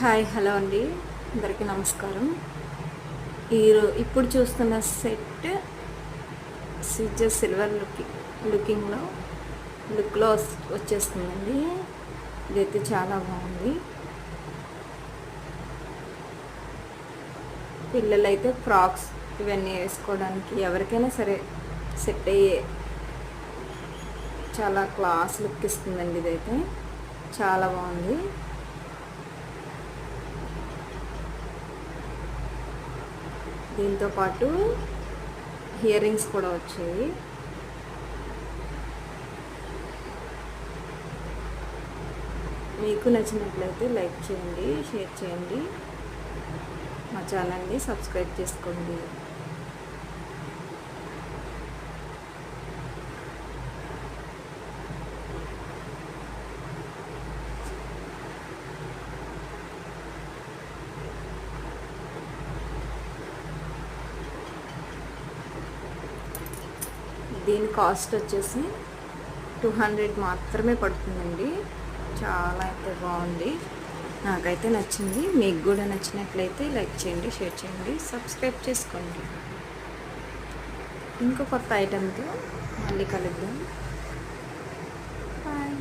Hi hello అండి. అందరికీ నమస్కారం. ఈరో ఇప్పుడు చూస్తున్న సెట్ సిజర్ సిల్వర్ లుకింగ్ లుకింగ్లో లుక్లో వచ్చేస్తుందండి. ఇదైతే చాలా బాగుంది. పిల్లలైతే ఫ్రాక్స్ ఇవన్నీ వేసుకోవడానికి ఎవరికైనా సరే సెట్ అయ్యే చాలా క్లాస్ లుక్ ఇస్తుందండి ఇదైతే. చాలా బాగుంది. దీంతో పాటు ఇయర్ రింగ్స్ కూడా వచ్చాయి. మీకు నచ్చినట్లయితే లైక్ చేయండి షేర్ చేయండి. మా ఛానల్ని సబ్స్క్రైబ్ చేసుకోండి. దీని కాస్ట్ వచ్చేసి టూ హండ్రెడ్ మాత్రమే పడుతుందండి. చాలా అయితే బాగుంది. నాకైతే నచ్చింది. మీకు కూడా నచ్చినట్లయితే లైక్ చేయండి షేర్ చేయండి సబ్స్క్రైబ్ చేసుకోండి. ఇంకో కొత్త ఐటెంతో మళ్ళీ కలుద్దాం. బాయ్